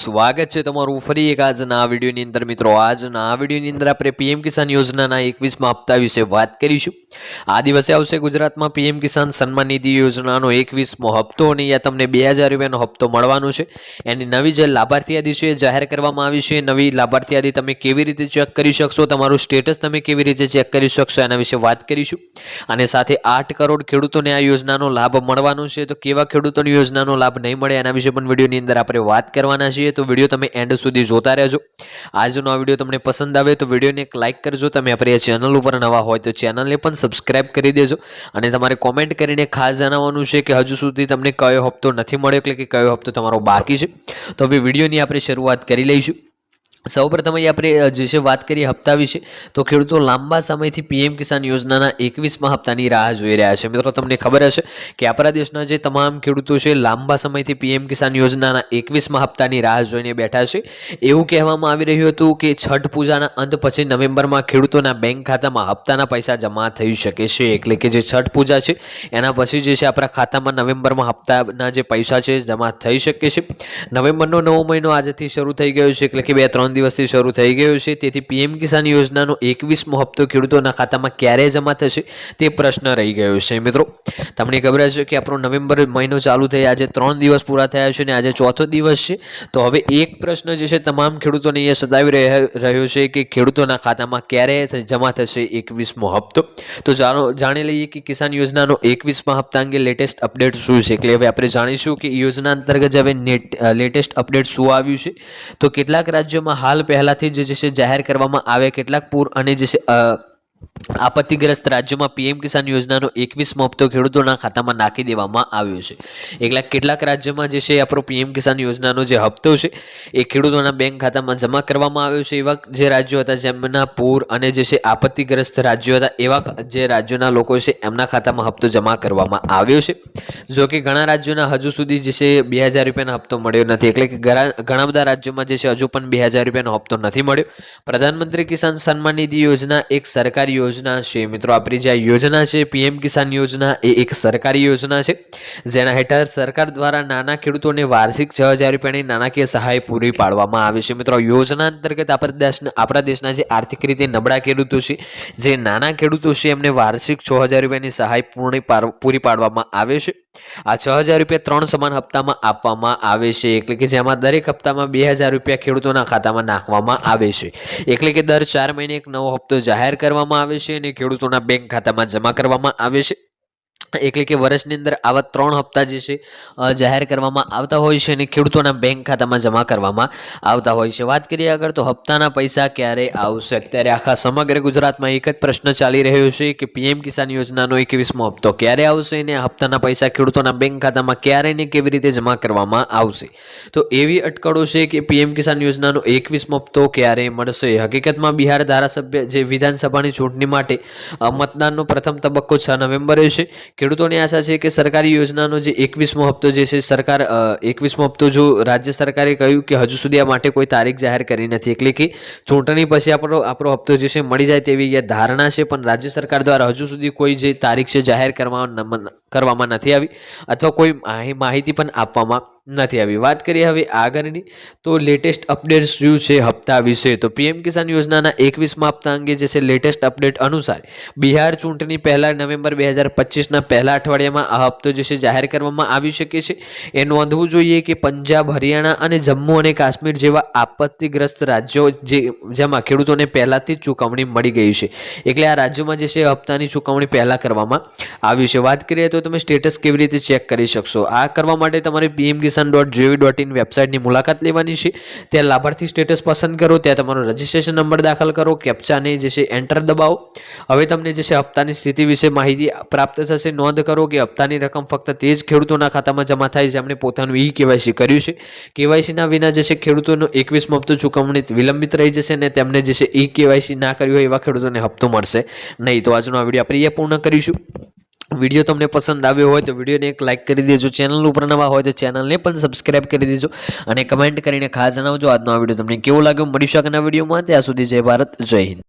સ્વાગત છે તમારું ફરી એક આજના આ વિડીયોની અંદર. મિત્રો, આજના આ વિડીયોની અંદર આપણે પીએમ કિસાન યોજનાના એકવીસમાં હપ્તા વિશે વાત કરીશું. આ દિવસે આવશે ગુજરાતમાં પીએમ કિસાન સન્માન નિધિ યોજનાનો એકવીસમો હપ્તો અને અહીંયા તમને બે હજાર રૂપિયાનો હપ્તો મળવાનો છે. એની નવી જે લાભાર્થી યાદી છે જાહેર કરવામાં આવી છે. નવી લાભાર્થી યાદી તમે કેવી રીતે ચેક કરી શકશો? તમારું સ્ટેટસ તમે કેવી રીતે ચેક કરી શકશો? એના વિશે વાત કરીશું. અને સાથે આઠ કરોડ ખેડૂતોને આ યોજનાનો લાભ મળવાનો છે. તો કેવા ખેડૂતોની યોજનાનો લાભ નહીં મળે? એના વિશે પણ વિડીયોની અંદર આપણે વાત કરવાના છીએ. તો વીડિયો તમે એન્ડ સુધી જોતા રહેજો. આજનો આ વીડિયો તમને પસંદ આવે તો વિડીયોને એક લાઇક કરજો. તમે આપણી ચેનલ ઉપર નવા હોય તો ચેનલને પણ સબસ્ક્રાઇબ કરી દેજો. અને તમારે કોમેન્ટ કરીને ખાસ જણાવવાનું છે કે હજુ સુધી તમને કયો હપ્તો નથી મળ્યો, એટલે કે કયો હપ્તો તમારો બાકી છે. તો હવે વિડીયોની આપણે શરૂઆત કરી લઈશું. સૌપ્રથમ અહીં આપણે જે છે વાત કરીએ હપ્તા વિશે, તો ખેડૂતો લાંબા સમયથી પીએમ કિસાન યોજનાના એકવીસમાં હપ્તાની રાહ જોઈ રહ્યા છે. મિત્રો, તમને ખબર હશે કે આપણા દેશના જે તમામ ખેડૂતો છે લાંબા સમયથી પીએમ કિસાન યોજનાના એકવીસમાં હપ્તાની રાહ જોઈને બેઠા છે. એવું કહેવામાં આવી રહ્યું હતું કે છઠ પૂજાના અંત પછી નવેમ્બરમાં ખેડૂતોના બેંક ખાતામાં હપ્તાના પૈસા જમા થઈ શકે છે. એટલે કે જે છઠ પૂજા છે, એના પછી જે છે આપણા ખાતામાં નવેમ્બરમાં હપ્તાના જે પૈસા છે જમા થઈ શકે છે. નવેમ્બરનો નવો મહિનો આજથી શરૂ થઈ ગયો છે. એટલે કે બે, ત્રણ દિવસથી શરૂ થઈ ગયો છે. તેથી પીએમ કિસાન યોજનાનો એકવીસમો હપ્તો ખેડૂતોના ખાતામાં ક્યારે જમા થશે તે પ્રશ્ન રહી ગયો છે. મિત્રો, તમને ખબર છે કે આપણો નવેમ્બર મહિનો ચાલુ થઈ આજે ત્રણ દિવસ પૂરા થયા છે અને આજે ચોથો દિવસ છે. તો હવે એક પ્રશ્ન જે છે તમામ ખેડૂતોને અહીંયા સતાવી રહ્યો છે કે ખેડૂતોના ખાતામાં ક્યારે જમા થશે એકવીસમો હપ્તો. તો જાણો, જાણી લઈએ કે કિસાન યોજનાનો એકવીસમા હપ્તા અંગે લેટેસ્ટ અપડેટ શું છે? એટલે હવે આપણે જાણીશું કે યોજના અંતર્ગત હવે લેટેસ્ટ અપડેટ શું આવ્યું છે? તો કેટલાક રાજ્યોમાં હાલ પહેલાથી જ જે છે જાહેર કરવામાં આવે કેટલાક પૂર અને જે છે આપત્તિગ્રસ્ત રાજ્યોમાં પીએમ કિસાન યોજનાનો એકવીસમો હપ્તો ખેડૂતોના ખાતામાં નાખી દેવામાં આવ્યો છે. એકલા કેટલાક રાજ્યોમાં જે છે આપણો પીએમ કિસાન યોજનાનો જે હપ્તો છે, એ ખેડૂતોના બેંક ખાતામાં જમા કરવામાં આવ્યો છે. એવા જે રાજ્યો હતા, જેમના પૂર અને જે છે, આપત્તિગ્રસ્ત રાજ્યો હતા, એવા જે રાજ્યોના લોકો છે, એમના ખાતામાં હપ્તો જમા કરવામાં આવ્યો છે. જો કે ઘણા રાજ્યોના હજુ સુધી જે છે, બે હજાર રૂપિયાનો હપ્તો મળ્યો નથી. એટલે કે ઘણા બધા રાજ્યોમાં જે છે, હજુ પણ બે હજાર રૂપિયાનો હપ્તો નથી મળ્યો. પ્રધાનમંત્રી કિસાન સન્માન નિધિ યોજના એક સરકારી યોજના છે. મિત્રો, આપણી જે યોજના છે, પીએમ કિસાન યોજના, એ એક સરકારી યોજના છે. જેના હેઠળ સરકાર દ્વારા નાના ખેડૂતોને વાર્ષિક છ હજાર રૂપિયાની નાણાકીય સહાય પૂરી પાડવામાં આવે છે. મિત્રો યોજના અંતર્ગત આપણા દેશના આપણા દેશના જે આર્થિક રીતે નબળા ખેડૂતો છે, જે નાના ખેડૂતો છે, એમને વાર્ષિક છ હજાર રૂપિયાની સહાય પૂર્ણ પૂરી પાડવામાં આવે છે. આ છ હજાર રૂપિયા ત્રણ સમાન હપ્તામાં આપવામાં આવે છે. એટલે કે જેમાં દરેક હપ્તામાં બે હજાર રૂપિયા ખેડૂતોના ખાતામાં નાખવામાં આવે છે. એટલે કે દર ચાર મહિને એક નવો હપ્તો જાહેર કરવામાં આવે છે અને ખેડૂતોના બેંક ખાતામાં જમા કરવામાં આવે છે. એટલે કે વર્ષની અંદર આવા ત્રણ હપ્તા જે છે જાહેર કરવામાં આવતા હોય છે અને ખેડૂતોના બેંક ખાતામાં જમા કરવામાં આવતા હોય છે. વાત કરીએ આગળ તો હપ્તાના પૈસા ક્યારે આવશે? અત્યારે આખા સમગ્ર ગુજરાતમાં એક જ પ્રશ્ન ચાલી રહ્યો છે કે પીએમ કિસાન યોજનાનો એકવીસમો હપ્તો ક્યારે આવશે અને હપ્તાના પૈસા ખેડૂતોના બેંક ખાતામાં ક્યારે ને કેવી રીતે જમા કરવામાં આવશે? તો એવી અટકળો છે કે પીએમ કિસાન યોજનાનો એકવીસમો હપ્તો ક્યારે મળશે? હકીકતમાં બિહાર ધારાસભ્ય જે વિધાનસભાની ચૂંટણી માટે મતદાનનો પ્રથમ તબક્કો છ નવેમ્બરે છે. ખેડૂતોની આશા છે કે સરકારી યોજનાનો જે એકવીસમો હપ્તો જે છે, સરકાર એકવીસમો હપ્તો જો રાજ્ય સરકારે કહ્યું કે હજુ સુધી આ માટે કોઈ તારીખ જાહેર કરી નથી. એટલે કે ચૂંટણી પછી આપણો આપણો હપ્તો જે છે, મળી જાય તેવી ધારણા છે, પણ રાજ્ય સરકાર દ્વારા હજુ સુધી કોઈ જે તારીખ છે, જાહેર કરવામાં કરવામાં નથી આવી અથવા કોઈ માહિ- માહિતી પણ આપવામાં નથી આવી. વાત કરીએ હવે આગળની, તો લેટેસ્ટ અપડેટ શું છે હપ્તા વિશે? તો પીએમ કિસાન યોજનાના એકવીસમાં હપ્તા અંગે જે છે લેટેસ્ટ અપડેટ અનુસાર, બિહાર ચૂંટણી પહેલાં નવેમ્બર બે હજાર પચીસના પહેલા અઠવાડિયામાં આ હપ્તો જે છે જાહેર કરવામાં આવી શકે છે. એ નોંધવું જોઈએ કે પંજાબ, હરિયાણા અને જમ્મુ અને કાશ્મીર જેવા આપત્તિગ્રસ્ત રાજ્યો જે, જેમાં ખેડૂતોને પહેલાંથી જ ચૂકવણી મળી ગઈ છે. એટલે આ રાજ્યોમાં જે છે હપ્તાની ચૂકવણી પહેલાં કરવામાં આવી છે. વાત કરીએ તો તમે સ્ટેટસ કેવી રીતે ચેક કરી શકશો? આ કરવા માટે તમારે PM Kisan dot GOV dot in વેબસાઇટની મુલાકાત લેવાની છે. ત્યાં લાભાર્થી સ્ટેટસ પસંદ કરો, ત્યાં તમારો રજિસ્ટ્રેશન નંબર દાખલ કરો કેપ્ચાને જે છે એન્ટર દબાવો. હવે તમને જે છે હપ્તાની સ્થિતિ વિશે માહિતી પ્રાપ્ત થશે. નોંધ કરો કે હપ્તાની રકમ ફક્ત તે જ ખેડૂતોના ખાતામાં જમા થાય જેમણે પોતાનું ઈ કેવાયસી કર્યું છે. કેવાયસીના વિના જે છે ખેડૂતોનો એકવીસમો હપ્તો ચૂકવણી વિલંબિત રહી જશે અને તેમને જે છે ઈ કેવાયસી ના કર્યું હોય એવા ખેડૂતોને હપ્તો મળશે. નહીં તો આજનો આ વીડિયો આપણે પૂર્ણ કરીશું. વીડિયો તમને પસંદ આવ્યો હોય તો વિડીયોને એક લાઇક કરી દેજો. ચેનલ ઉપર નવા હોય તો ચેનલને પણ સબસ્ક્રાઇબ કરી દેજો. અને કમેન્ટ કરીને ખાસ જણાવજો, આજનો આ વીડિયો તમને કેવો લાગ્યો? મળીશું આગળના વિડીયોમાં. ત્યાં સુધી જય ભારત, જય હિન્દ.